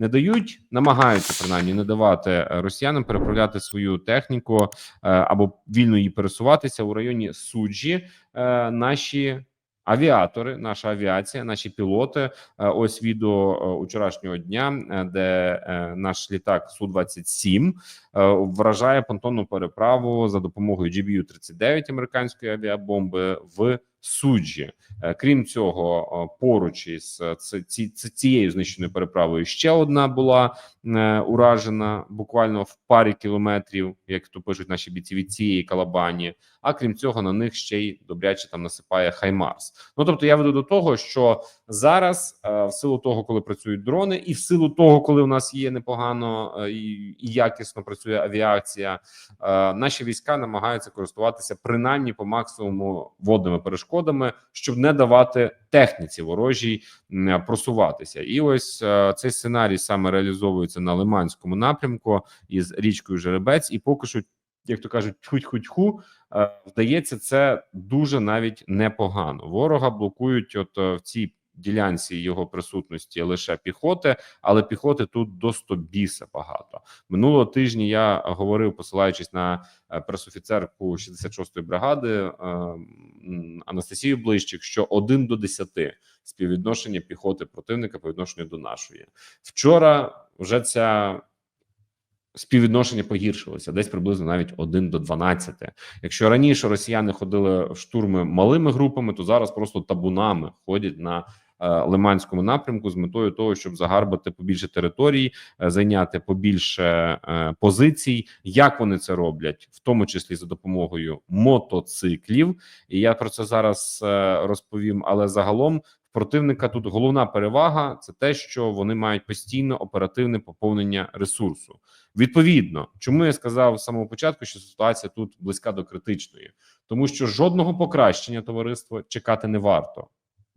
не дають, намагаються принаймні не давати е, росіянам переправляти свою техніку е, або вільно її пересуватися у районі суджі. Е, наші авіатори, наша авіація, наші пілоти. Ось відео учорашнього дня, де наш літак Су 27 вражає понтонну переправу за допомогою GBU-39 американської авіабомби в суджі. Е, Крім цього, поруч із е, цією знищеною переправою ще одна була е, уражена буквально в парі кілометрів, як то пишуть наші бійці від цієї калабані. А крім цього, на них ще й добряче там насипає Хаймарс. Ну тобто, я веду до того, що зараз, в силу того, коли працюють дрони, і в силу того, коли у нас є непогано і, якісно працює авіація, наші війська намагаються користуватися принаймні по максимуму водними перешкодами, щоб не давати техніці ворожій просуватися. І ось е, цей сценарій саме реалізовується на Лиманському напрямку із річкою Жеребець, і поки що, як то кажуть, тьхуть-хуть-ху, е, вдається це дуже навіть непогано. Ворога блокують, от е, в цій ділянці його присутності лише піхоти, але піхоти тут до 100 біса багато. Минулого тижня я говорив, посилаючись на е, пресофіцерку 66-ї бригади е, Анастасію Блищик, що 1 до 10 співвідношення піхоти противника по відношенню до нашої. Вчора вже ця співвідношення погіршилося десь приблизно навіть 1 до 12. Якщо раніше росіяни ходили в штурми малими групами, то зараз просто табунами ходять на Лиманському напрямку з метою того, щоб загарбати побільше територій, е, зайняти побільше е, позицій. Як вони це роблять, в тому числі за допомогою мотоциклів. І я про це зараз е, розповім. Але загалом противника тут головна перевага це те, що вони мають постійно оперативне поповнення ресурсу. Відповідно, чому я сказав з самого початку, що ситуація тут близька до критичної, тому що жодного покращення товариства чекати не варто.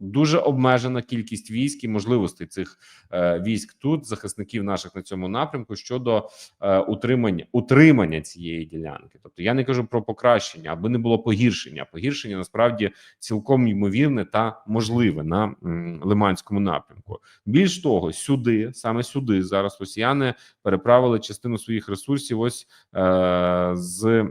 Дуже обмежена кількість військ і можливостей цих е, військ тут, захисників наших на цьому напрямку щодо е, утримання утримання цієї ділянки. Тобто я не кажу про покращення, аби не було погіршення. Погіршення насправді цілком ймовірне та можливе на м, Лиманському напрямку. Більш того, сюди саме сюди зараз росіяни переправили частину своїх ресурсів. Ось е, з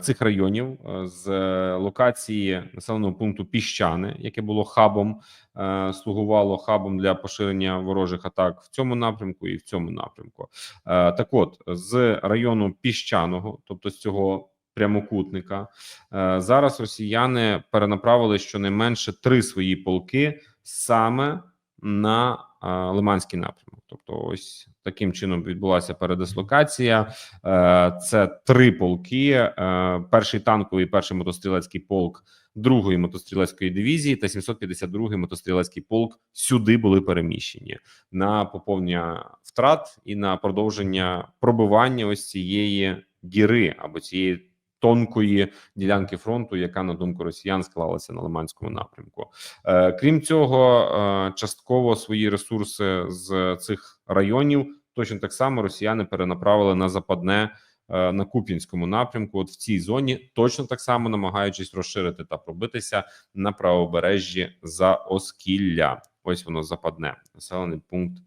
цих районів е, з локації населеного пункту Піщани, яке було хабом, е, слугувало хабом для поширення ворожих атак в цьому напрямку і в цьому напрямку. Е, так, от з району піщаного, тобто з цього. Прямокутника Е, зараз росіяни перенаправили щонайменше три свої полки саме на е, Лиманський напрямок. Тобто, ось таким чином відбулася передислокація. Е, Це три полки: е, перший танковий, перший мотострілецький полк другої мотострілецької дивізії та 752-й мотострілецький полк сюди були переміщені на поповнення втрат і на продовження пробивання ось цієї діри або цієї. Тонкої ділянки фронту, яка на думку росіян склалася на Лиманському напрямку. Е, крім цього, е, частково свої ресурси з цих районів точно так само росіяни перенаправили на западне е, на Куп'янському напрямку. От в цій зоні точно так само намагаючись розширити та пробитися на правобережжі за Оскілля. Ось воно западне населений пункт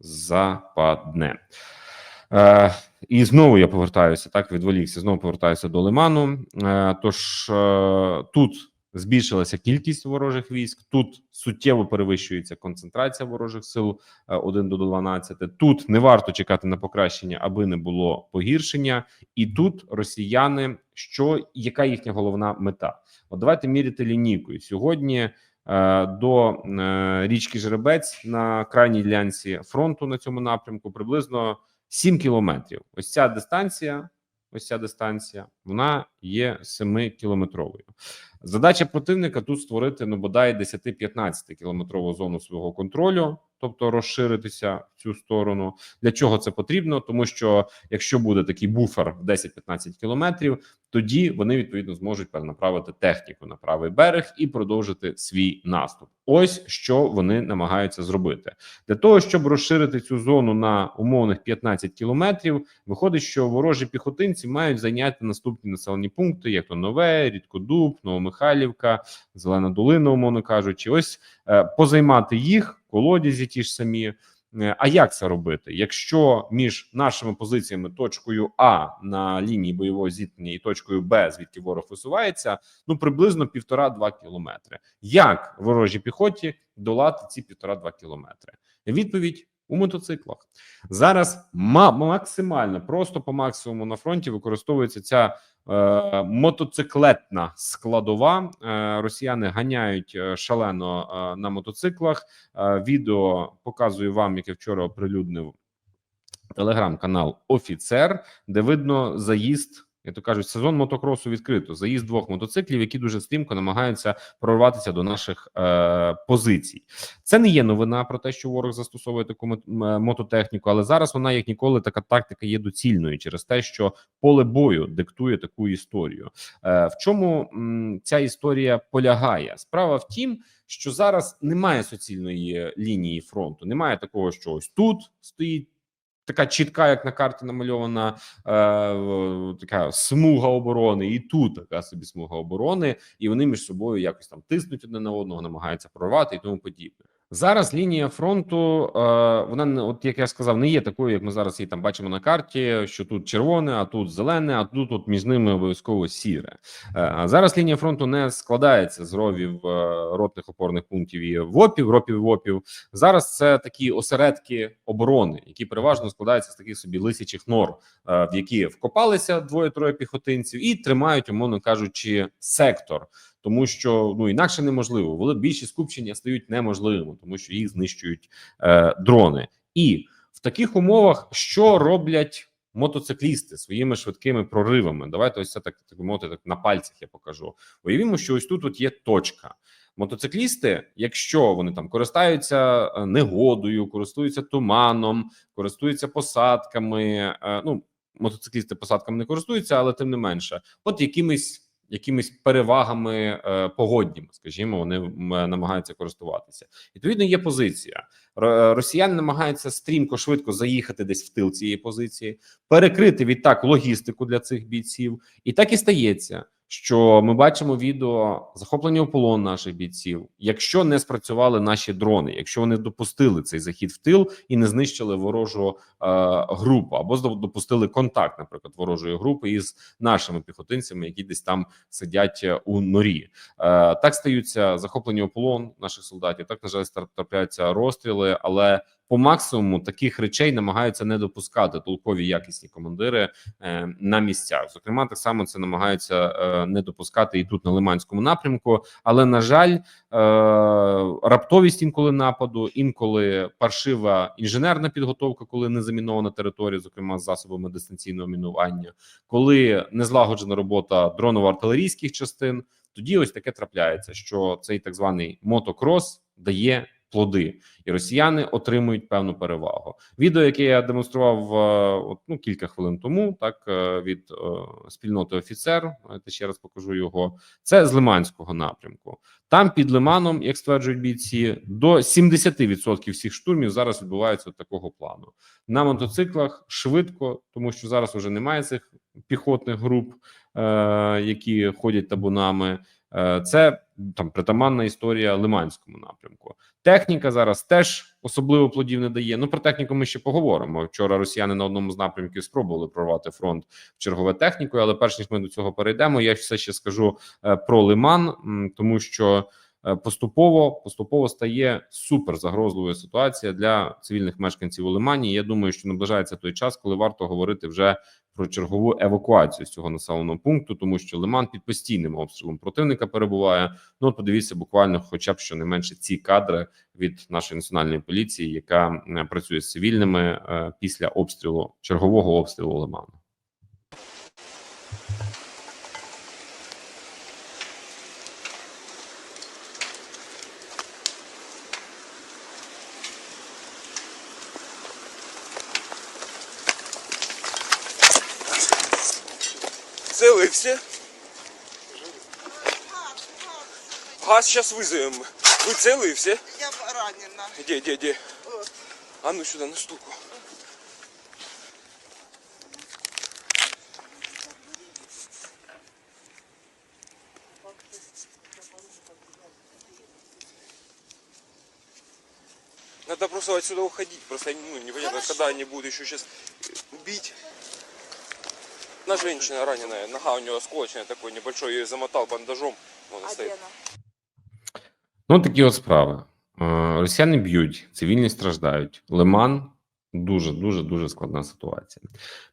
западне. Е, і знову я повертаюся так. Відволікся. Знову повертаюся до Лиману. Е, тож е, тут збільшилася кількість ворожих військ. Тут суттєво перевищується концентрація ворожих сил е, 1 до 12. Тут не варто чекати на покращення, аби не було погіршення. І тут росіяни, що яка їхня головна мета? От давайте міряти лінійкою сьогодні. До річки Жеребець на крайній ділянці фронту на цьому напрямку приблизно 7 кілометрів. Ось ця дистанція, ось ця дистанція, вона є 7 кілометровою. Задача противника тут створити ну бодай 10-15 кілометрову зону свого контролю, тобто розширитися в цю сторону. Для чого це потрібно? Тому що якщо буде такий буфер в 10-15 кілометрів, тоді вони відповідно зможуть перенаправити техніку на правий берег і продовжити свій наступ. Ось що вони намагаються зробити для того, щоб розширити цю зону на умовних 15 кілометрів. Виходить, що ворожі піхотинці мають зайняти наступні. населені пункти, як то Нове, Рідкодуб, Новомихайлівка, Зелена Долина, умовно кажучи, ось е, позаймати їх, колодязі ті ж самі. Е, А як це робити? Якщо між нашими позиціями точкою А на лінії бойового зіткнення і точкою Б, звідки ворог висувається, ну приблизно півтора-два кілометри. Як ворожій піхоті долати ці півтора-два кілометри? Відповідь у мотоциклах зараз ма- максимально просто по максимуму на фронті використовується ця е, мотоциклетна складова. Е, росіяни ганяють е, шалено е, на мотоциклах. Е, відео показую вам, яке вчора оприлюднив телеграм-канал Офіцер, де видно заїзд. Як то кажуть, сезон мотокросу відкрито. Заїзд двох мотоциклів, які дуже стрімко намагаються прорватися до наших е, позицій. Це не є новина про те, що ворог застосовує таку мототехніку, але зараз вона як ніколи така тактика є доцільною через те, що поле бою диктує таку історію. Е, в чому м, ця історія полягає? Справа в тім, що зараз немає суцільної лінії фронту, немає такого, що ось тут стоїть. Така чітка, як на карті намальована е, така смуга оборони, і тут така собі смуга оборони, і вони між собою якось там тиснуть одне на одного, намагаються прорвати і тому подібне. Зараз лінія фронту, е, вона от як я сказав, не є такою, як ми зараз її там бачимо на карті, що тут червоне, а тут зелене, а тут от між ними обов'язково сіре. Е, а зараз лінія фронту не складається з ровів е, ротних опорних пунктів і вопів, ропів, вопів. Зараз це такі осередки оборони, які переважно складаються з таких собі лисячих нор, в які вкопалися двоє-троє піхотинців і тримають, умовно кажучи, сектор. Тому що ну інакше неможливо. Вели більші скупчення стають неможливими, тому що їх знищують е, дрони. І в таких умовах що роблять мотоциклісти своїми швидкими проривами? Давайте ось це так так мовити, так на пальцях я покажу. Уявімо, що ось тут от є точка. Мотоциклісти, якщо вони там користаються е, негодою, користуються туманом, користуються посадками. е, Ну мотоциклісти посадками не користуються, але тим не менше, от якимись. Якимись перевагами е, погодніми, скажімо, вони намагаються користуватися. Відповідно, є позиція. Р- Росіяни намагаються стрімко швидко заїхати десь в тил цієї позиції, перекрити відтак логістику для цих бійців, і так і стається, що ми бачимо відео захоплення у полон наших бійців, якщо не спрацювали наші дрони, якщо вони допустили цей захід в тил і не знищили ворожу е, групу, або допустили контакт, наприклад, ворожої групи із нашими піхотинцями, які десь там сидять е, у норі. Е, так стаються захоплення у полон наших солдатів. Так на жаль, трапляються розстріли, але по максимуму таких речей намагаються не допускати толкові якісні командири е, на місцях. Зокрема, так само це намагаються е, не допускати і тут на Лиманському напрямку. Але на жаль, е, раптовість інколи нападу, інколи паршива інженерна підготовка, коли не замінована територія, зокрема з засобами дистанційного мінування, коли не злагоджена робота дроново-артилерійських частин. Тоді ось таке трапляється, що цей так званий мотокрос дає плоди, і росіяни отримують певну перевагу. Відео, яке я демонстрував е, от, ну, кілька хвилин тому, так е, від е, спільноти офіцер, давайте ще раз покажу його. Це з Лиманського напрямку. Там під Лиманом, як стверджують бійці, до 70% всіх штурмів зараз відбуваються такого плану на мотоциклах швидко, тому що зараз вже немає цих піхотних груп, е, які ходять табунами. Е, Це там притаманна історія Лиманському напрямку. Техніка зараз теж особливо плодів не дає. Ну про техніку ми ще поговоримо. Вчора росіяни на одному з напрямків спробували прорвати фронт в чергове технікою, але перш ніж ми до цього перейдемо, я все ще скажу е, про Лиман, тому що поступово поступово стає супер загрозливою ситуація для цивільних мешканців у Лимані. Я думаю, що наближається той час, коли варто говорити вже про чергову евакуацію з цього населеного пункту, тому що Лиман під постійним обстрілом противника перебуває. Ну от подивіться, буквально, хоча б щонайменше ці кадри від нашої національної поліції, яка е, працює з цивільними е, після обстрілу чергового обстрілу Лиману. Живы все? Газ сейчас вызовем. Вы целые все? Я ранена. Где, где, где? Вот. А ну сюда, на штуку. Надо просто отсюда уходить. Просто ну, непонятно, Хорошо. когда они будут еще сейчас бить. Одна женщина раненая, нога у нее осколочная такой небольшой, ее замотал бандажом. Вон А стоит. Ну, такі от справи. Е, Росіяни б'ють, цивільні страждають. Лиман дуже, дуже, дуже складна ситуація.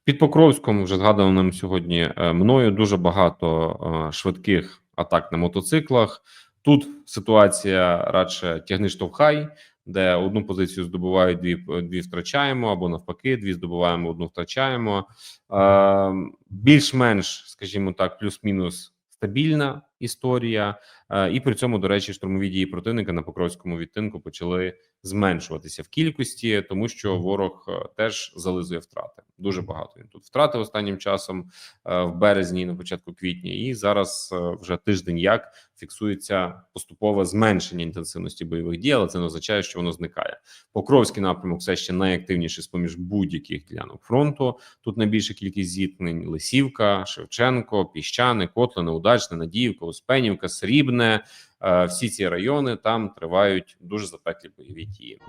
Під Покровськом, вже згаданим сьогодні е, мною, дуже багато е, швидких атак на мотоциклах. Тут ситуація радше тягни штовхай, де одну позицію здобувають, дві, дві втрачаємо, або навпаки, дві здобуваємо, одну втрачаємо. Е, більш-менш, скажімо так, плюс-мінус стабільна історія. Е, І при цьому, до речі, штурмові дії противника на Покровському відтинку почали зменшуватися в кількості, тому що ворог е, теж зализує втрати. Дуже багато він тут втратив останнім часом е, в березні, і на початку квітня, і зараз вже тиждень як фіксується поступове зменшення інтенсивності бойових дій, але це не означає, що воно зникає. Покровський напрямок все ще найактивніший з поміж будь-яких ділянок фронту. Тут найбільша кількість зіткнень: Лисівка, Шевченко, Піщани, Котлине, Удачне, Надіївка, Мар'їнка, Успенівка, Срібне, е, всі ці райони там тривають дуже запеклі бойові дії.